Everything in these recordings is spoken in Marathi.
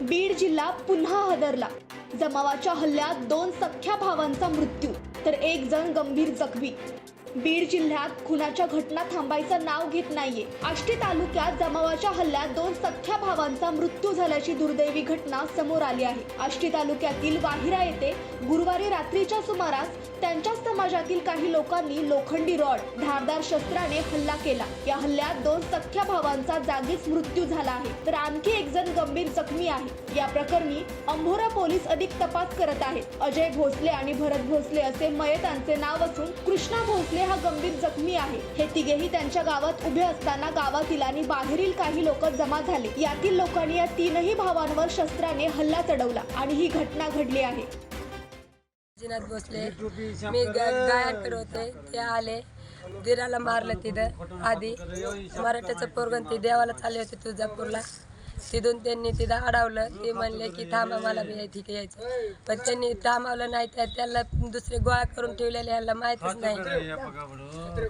बीड जिल्हा पुन्हा हादरला. जमावाच्या हल्ल्यात दोन सख्ख्या भावांचा मृत्यू तर एक जण गंभीर जखमी. बीड जिल्ह्यात खुनाच्या घटना थांबायचं नाव घेत नाहीये. आष्टी तालुक्यात जमावाच्या हल्ल्यात दोन सख्ख्या भावांचा मृत्यू झाल्याची दुर्दैवी घटना समोर आली आहे. आष्टी तालुक्यातील वाहिरा येथे गुरुवारी रात्रीच्या सुमारास त्यांच्याच समाजातील काही लोकांनी लोखंडी रॉड धारदार शस्त्राने हल्ला केला. या हल्ल्यात दोन सख्ख्या भावांचा जागीच मृत्यू झाला आहे. तर आणखी एक जण गंभीर जखमी आहे. या प्रकरणी अंभोरा पोलीस अधिक तपास करत आहेत. अजय भोसले आणि भरत भोसले असे मयतांचे नाव असून कृष्णा भोसले हा गंभीर जखमी आहे. हे तिघेही त्यांच्या गावात उभे असताना गावातील आणि बाहेरील काही लोक जमा झाले. यातील लोकांनी या तीनही भावांवर शस्त्राने हल्ला चढवला आणि ही घटना घडली आहे. जिनात बसले. मी गायाकडे होते ते आले. दिराला मारलं तिथं आधी. मराठ्याचं पोरगण ते देवाला चालले होते तुळजापूरला. तिथून त्यांनी तिथं अडवलं. ते म्हणले की थांबा मला बी ठीक यायचं पण त्यांनी थांबवलं नाही तर त्याला दुसरे गोळा करून ठेवलेले ह्याला माहीतच नाही.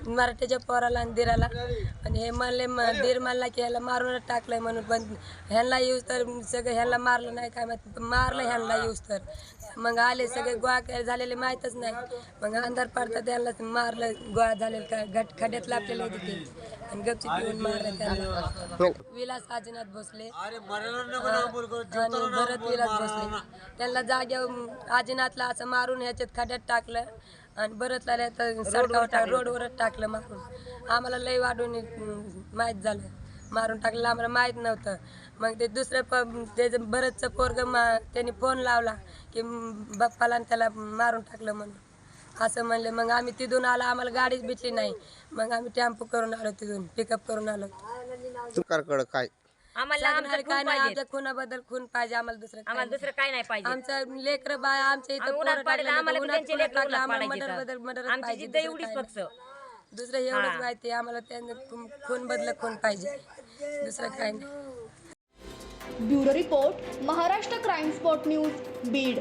मराठ्याच्या पोराला आणि दिराला. आणि हे म्हणले दीर म्हणला की ह्याला मारूनच टाकलंय म्हणून पण ह्यांना येऊस तर सगळं ह्यांना मारलं नाही काय माहिती मारलं ह्यांना येऊस तर. मग आले सगळे गोळा के- झालेले माहीतच नाही. मग अंधार पडता त्यांना मारलं गोळा झालेलं का घट खड्यात लापलेले होते ते. आणि गपचिप येऊन मारलं त्यांना. विलास आजीनाथ भोसले आणि भरत विलास भोसले त्यांना जाग्यावर आजीनाथला असं मारून ह्याच्यात खड्यात टाकलं आणि भरतला सडकावर टाक रोडवरच टाकलं मारून. आम्हाला लय वाढून माहीत झालं. मारून टाकलं. आम्हाला माहीत नव्हतं. मग ते दुसरं प त्याचं भरतचं पोरग मा त्यांनी फोन लावला की बाप्पाला आणि त्याला मारून टाकलं म्हणून. असं म्हणले. मग आम्ही तिथून आलो. आम्हाला गाडीच भेटली नाही. मग आम्ही टेम्पो करून आलो तिथून. पिकअप करून आलो. सरकारकडं काय आम्हाला आमचं काय खून नाही पाहिजे आमच्या खुनाबद्दल खून पाहिजे आम्हाला दुसरं काय आम्हाला नाही. दुसरं काय नाही पाहिजे आमचं लेकर बाय आमच्या इथं आम्ही उन्हात पोरं पाडेल टाकलं, आम्हाला उन्हात त्यांचे पोरं लेकरं टाकलं, उन्हात आम्हाला पाडायचे मर्डर तर. बद्दल- मर्डरच आमची पाहिजे, जिद्द दुसरं एवढीच काय फक्त नाही. दुसरं एवढंच हा. माहिती आहे, आम्हाला त्यांना खून- खून बदल खून पाहिजे दुसरं काय नाही bureau report Maharashtra crime spot news Beed